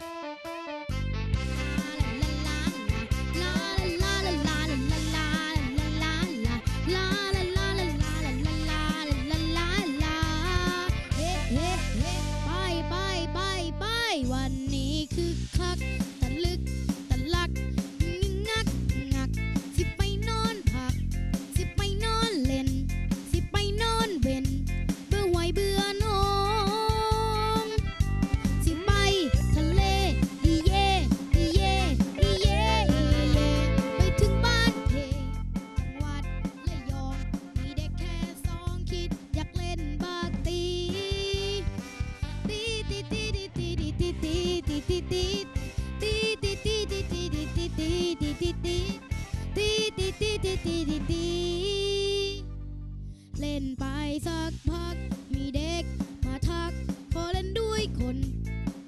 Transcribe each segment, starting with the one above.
Bye.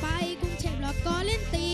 ไปกรุงเทพแล้วก็เล่นตี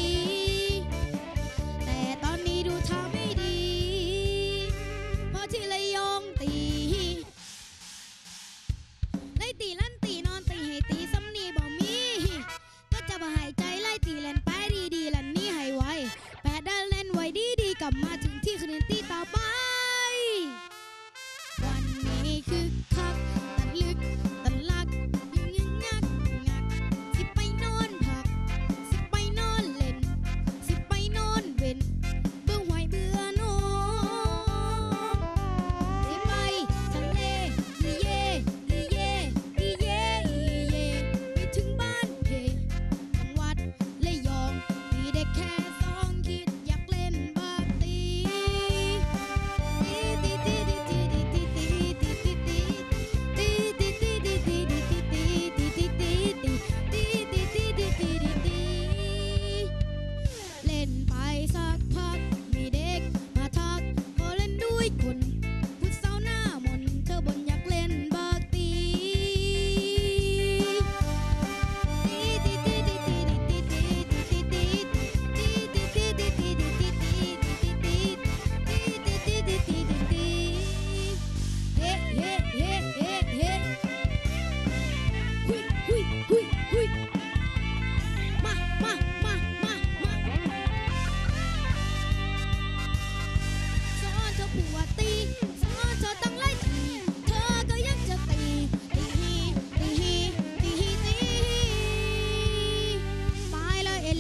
sock.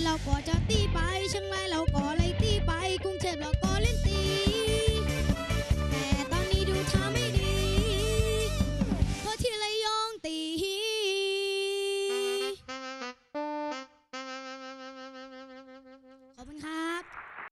เราก็จะตีไปเชียงรายเราก็เลยตี